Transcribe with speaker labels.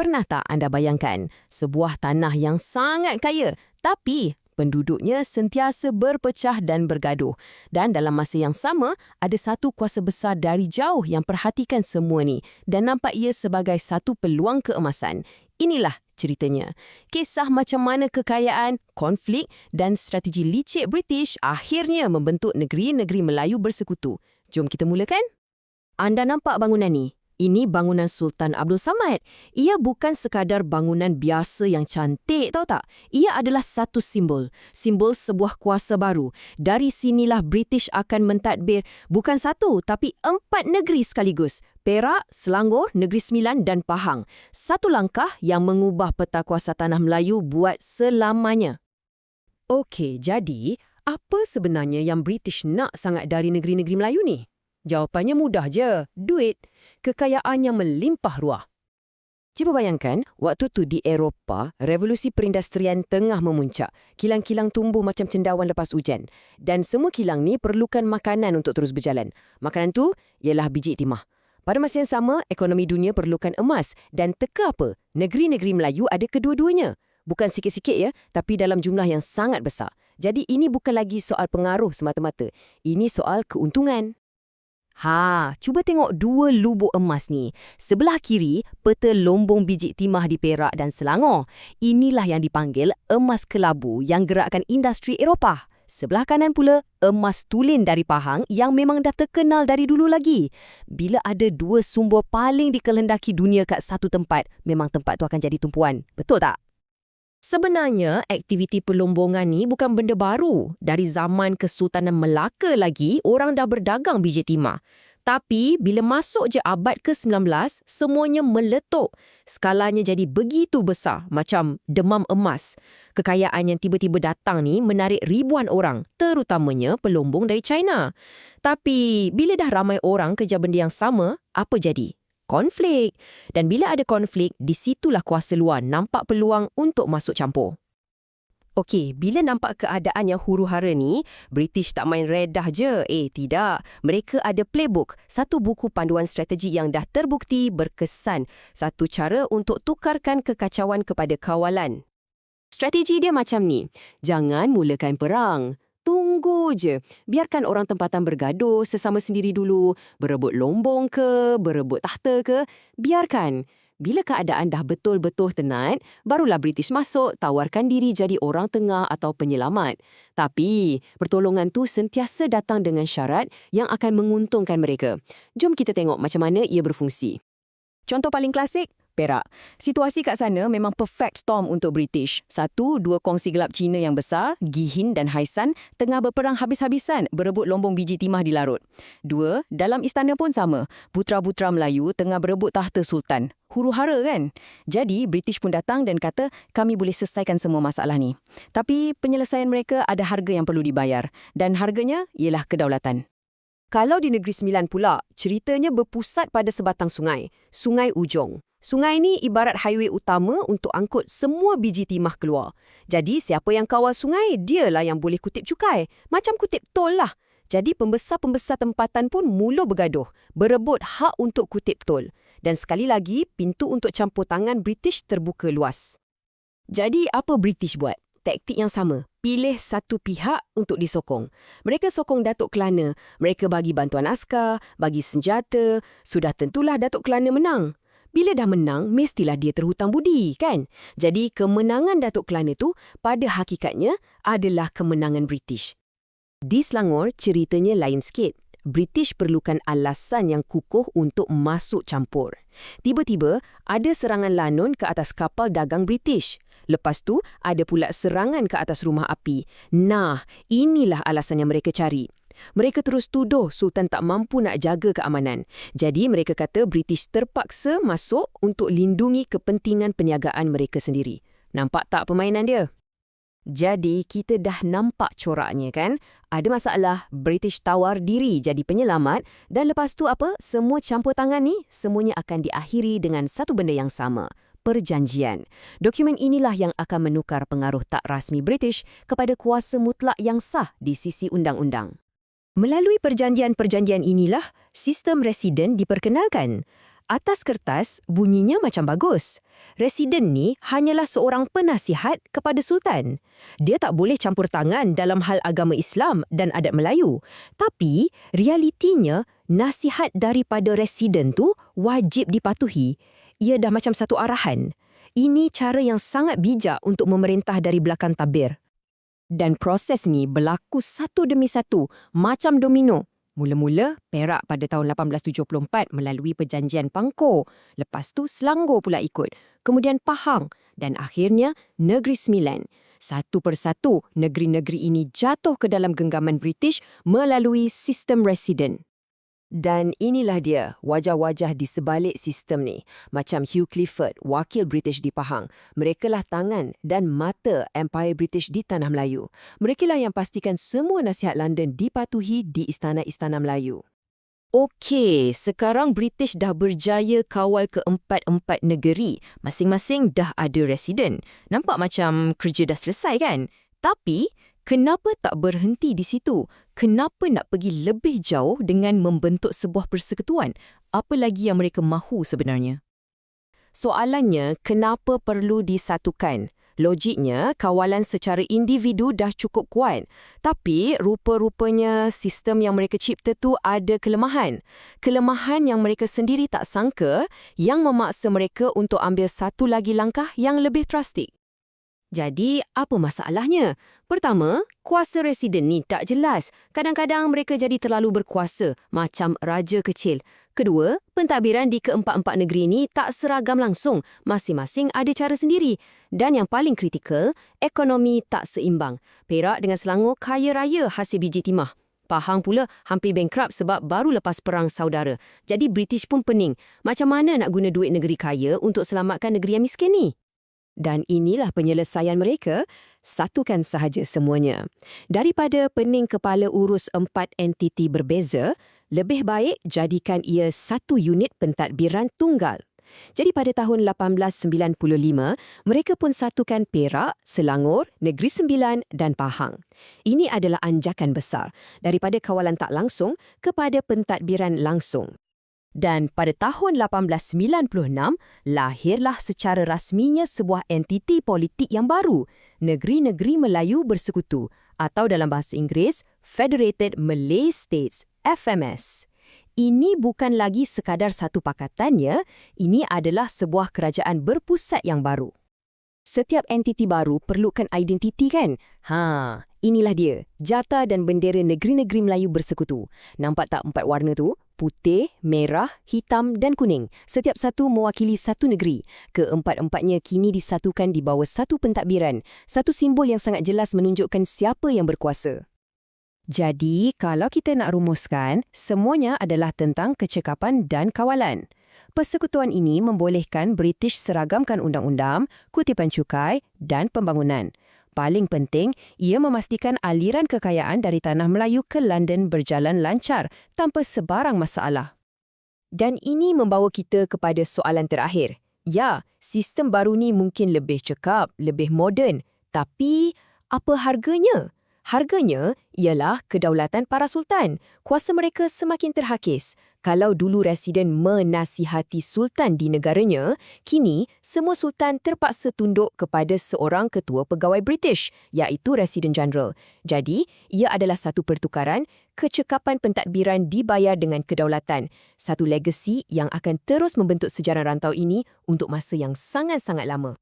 Speaker 1: Pernah tak anda bayangkan sebuah tanah yang sangat kaya tapi penduduknya sentiasa berpecah dan bergaduh dan dalam masa yang sama ada satu kuasa besar dari jauh yang perhatikan semua ni dan nampak ia sebagai satu peluang keemasan. Inilah ceritanya. Kisah macam mana kekayaan, konflik dan strategi licik British akhirnya membentuk negeri-negeri Melayu bersekutu. Jom kita mulakan. Anda nampak bangunan ni? Ini bangunan Sultan Abdul Samad. Ia bukan sekadar bangunan biasa yang cantik, tahu tak? Ia adalah satu simbol. Simbol sebuah kuasa baru. Dari sinilah British akan mentadbir bukan satu, tapi empat negeri sekaligus. Perak, Selangor, Negeri Sembilan dan Pahang. Satu langkah yang mengubah peta kuasa tanah Melayu buat selamanya. Okey, jadi apa sebenarnya yang British nak sangat dari negeri-negeri Melayu ni? Jawapannya mudah je, duit. Kekayaan yang melimpah ruah. Cuba bayangkan, waktu tu di Eropah, revolusi perindustrian tengah memuncak. Kilang-kilang tumbuh macam cendawan lepas hujan. Dan semua kilang ni perlukan makanan untuk terus berjalan. Makanan tu ialah biji timah. Pada masa yang sama, ekonomi dunia perlukan emas. Dan teka apa? Negeri-negeri Melayu ada kedua-duanya. Bukan sikit-sikit ya, tapi dalam jumlah yang sangat besar. Jadi ini bukan lagi soal pengaruh semata-mata. Ini soal keuntungan. Ha, cuba tengok dua lubuk emas ni. Sebelah kiri, peta lombong biji timah di Perak dan Selangor. Inilah yang dipanggil emas kelabu yang gerakkan industri Eropah. Sebelah kanan pula, emas tulin dari Pahang yang memang dah terkenal dari dulu lagi. Bila ada dua sumber paling dikehendaki dunia kat satu tempat, memang tempat tu akan jadi tumpuan. Betul tak? Sebenarnya, aktiviti pelombongan ni bukan benda baru. Dari zaman Kesultanan Melaka lagi, orang dah berdagang biji timah. Tapi, bila masuk je abad ke-19, semuanya meletup. Skalanya jadi begitu besar, macam demam emas. Kekayaan yang tiba-tiba datang ni menarik ribuan orang, terutamanya pelombong dari China. Tapi, bila dah ramai orang kerja benda yang sama, apa jadi? Konflik. Dan bila ada konflik, di situlah kuasa luar nampak peluang untuk masuk campur. Okey, bila nampak keadaan yang huru-hara ni, British tak main redah je. Eh, tidak. Mereka ada playbook, satu buku panduan strategi yang dah terbukti berkesan. Satu cara untuk tukarkan kekacauan kepada kawalan. Strategi dia macam ni. Jangan mulakan perang. Tunggu je. Biarkan orang tempatan bergaduh sesama sendiri dulu. Berebut lombong ke, berebut tahta ke. Biarkan. Bila keadaan dah betul-betul tenat, barulah British masuk tawarkan diri jadi orang tengah atau penyelamat. Tapi, pertolongan tu sentiasa datang dengan syarat yang akan menguntungkan mereka. Jom kita tengok macam mana ia berfungsi. Contoh paling klasik, Perak. Situasi kat sana memang perfect storm untuk British. Satu, dua kongsi gelap Cina yang besar, Gihin dan Haisan, tengah berperang habis-habisan berebut lombong biji timah di Larut. Dua, dalam istana pun sama. Putra-putra Melayu tengah berebut tahta Sultan. Huru-hara kan? Jadi, British pun datang dan kata, kami boleh selesaikan semua masalah ni. Tapi, penyelesaian mereka ada harga yang perlu dibayar. Dan harganya ialah kedaulatan. Kalau di Negeri Sembilan pula, ceritanya berpusat pada sebatang sungai, Sungai Ujong. Sungai ini ibarat highway utama untuk angkut semua biji timah keluar. Jadi siapa yang kawal sungai, dialah yang boleh kutip cukai. Macam kutip tol lah. Jadi pembesar-pembesar tempatan pun mula bergaduh, berebut hak untuk kutip tol. Dan sekali lagi, pintu untuk campur tangan British terbuka luas. Jadi apa British buat? Taktik yang sama. Pilih satu pihak untuk disokong. Mereka sokong Datuk Kelana. Mereka bagi bantuan askar, bagi senjata. Sudah tentulah Datuk Kelana menang. Bila dah menang, mestilah dia terhutang budi, kan? Jadi, kemenangan Datuk Kelana itu pada hakikatnya adalah kemenangan British. Di Selangor, ceritanya lain sikit. British perlukan alasan yang kukuh untuk masuk campur. Tiba-tiba, ada serangan lanun ke atas kapal dagang British. Lepas tu, ada pula serangan ke atas rumah api. Nah, inilah alasan yang mereka cari. Mereka terus tuduh Sultan tak mampu nak jaga keamanan. Jadi mereka kata British terpaksa masuk untuk lindungi kepentingan perniagaan mereka sendiri. Nampak tak permainan dia? Jadi kita dah nampak coraknya kan? Ada masalah, British tawar diri jadi penyelamat dan lepas tu apa? Semua campur tangan ni semuanya akan diakhiri dengan satu benda yang sama perjanjian. Dokumen inilah yang akan menukar pengaruh tak rasmi British kepada kuasa mutlak yang sah di sisi undang-undang. Melalui perjanjian-perjanjian inilah, sistem residen diperkenalkan. Atas kertas, bunyinya macam bagus. Residen ni hanyalah seorang penasihat kepada Sultan. Dia tak boleh campur tangan dalam hal agama Islam dan adat Melayu. Tapi, realitinya, nasihat daripada residen tu wajib dipatuhi. Ia dah macam satu arahan. Ini cara yang sangat bijak untuk memerintah dari belakang tabir. Dan proses ni berlaku satu demi satu, macam domino. Mula-mula, Perak pada tahun 1874 melalui perjanjian Pangkor. Lepas tu, Selangor pula ikut. Kemudian Pahang. Dan akhirnya, Negeri Sembilan. Satu persatu, negeri-negeri ini jatuh ke dalam genggaman British melalui sistem residen. Dan inilah dia, wajah-wajah di sebalik sistem ni. Macam Hugh Clifford, wakil British di Pahang. Mereka lah tangan dan mata Empire British di Tanah Melayu. Mereka lah yang pastikan semua nasihat London dipatuhi di istana-istana Melayu. Okey, sekarang British dah berjaya kawal keempat-empat negeri. Masing-masing dah ada residen. Nampak macam kerja dah selesai kan? Tapi, Kenapa tak berhenti di situ? Kenapa nak pergi lebih jauh dengan membentuk sebuah persekutuan? Apa lagi yang mereka mahu sebenarnya? Soalannya, kenapa perlu disatukan? Logiknya, kawalan secara individu dah cukup kuat. Tapi, rupa-rupanya sistem yang mereka cipta tu ada kelemahan. Kelemahan yang mereka sendiri tak sangka yang memaksa mereka untuk ambil satu lagi langkah yang lebih drastik. Jadi, apa masalahnya? Pertama, kuasa residen ni tak jelas. Kadang-kadang mereka jadi terlalu berkuasa, macam raja kecil. Kedua, pentadbiran di keempat-empat negeri ini tak seragam langsung. Masing-masing ada cara sendiri. Dan yang paling kritikal, ekonomi tak seimbang. Perak dengan Selangor kaya raya hasil biji timah. Pahang pula hampir bankrupt sebab baru lepas perang saudara. Jadi British pun pening. Macam mana nak guna duit negeri kaya untuk selamatkan negeri yang miskin ni? Dan inilah penyelesaian mereka, satukan sahaja semuanya. Daripada pening kepala urus empat entiti berbeza, lebih baik jadikan ia satu unit pentadbiran tunggal. Jadi pada tahun 1895, mereka pun satukan Perak, Selangor, Negeri Sembilan dan Pahang. Ini adalah anjakan besar daripada kawalan tak langsung kepada pentadbiran langsung. Dan pada tahun 1896, lahirlah secara rasminya sebuah entiti politik yang baru, Negeri-Negeri Melayu Bersekutu atau dalam bahasa Inggeris, Federated Malay States, FMS. Ini bukan lagi sekadar satu pakatannya, ini adalah sebuah kerajaan berpusat yang baru. Setiap entiti baru perlukan identiti kan? Ha, inilah dia, jata dan bendera negeri-negeri Melayu bersekutu. Nampak tak empat warna tu? Putih, merah, hitam dan kuning. Setiap satu mewakili satu negeri. Keempat-empatnya kini disatukan di bawah satu pentadbiran. Satu simbol yang sangat jelas menunjukkan siapa yang berkuasa. Jadi, kalau kita nak rumuskan, semuanya adalah tentang kecekapan dan kawalan persekutuan ini membolehkan British seragamkan undang-undang, kutipan cukai dan pembangunan. Paling penting, ia memastikan aliran kekayaan dari Tanah Melayu ke London berjalan lancar tanpa sebarang masalah. Dan ini membawa kita kepada soalan terakhir. Ya, sistem baru ni mungkin lebih cekap, lebih moden, tapi apa harganya? Harganya ialah kedaulatan para sultan. Kuasa mereka semakin terhakis. Kalau dulu residen menasihati sultan di negaranya, kini semua sultan terpaksa tunduk kepada seorang ketua pegawai British, iaitu Residen General. Jadi, ia adalah satu pertukaran, kecekapan pentadbiran dibayar dengan kedaulatan. Satu legasi yang akan terus membentuk sejarah rantau ini untuk masa yang sangat-sangat lama.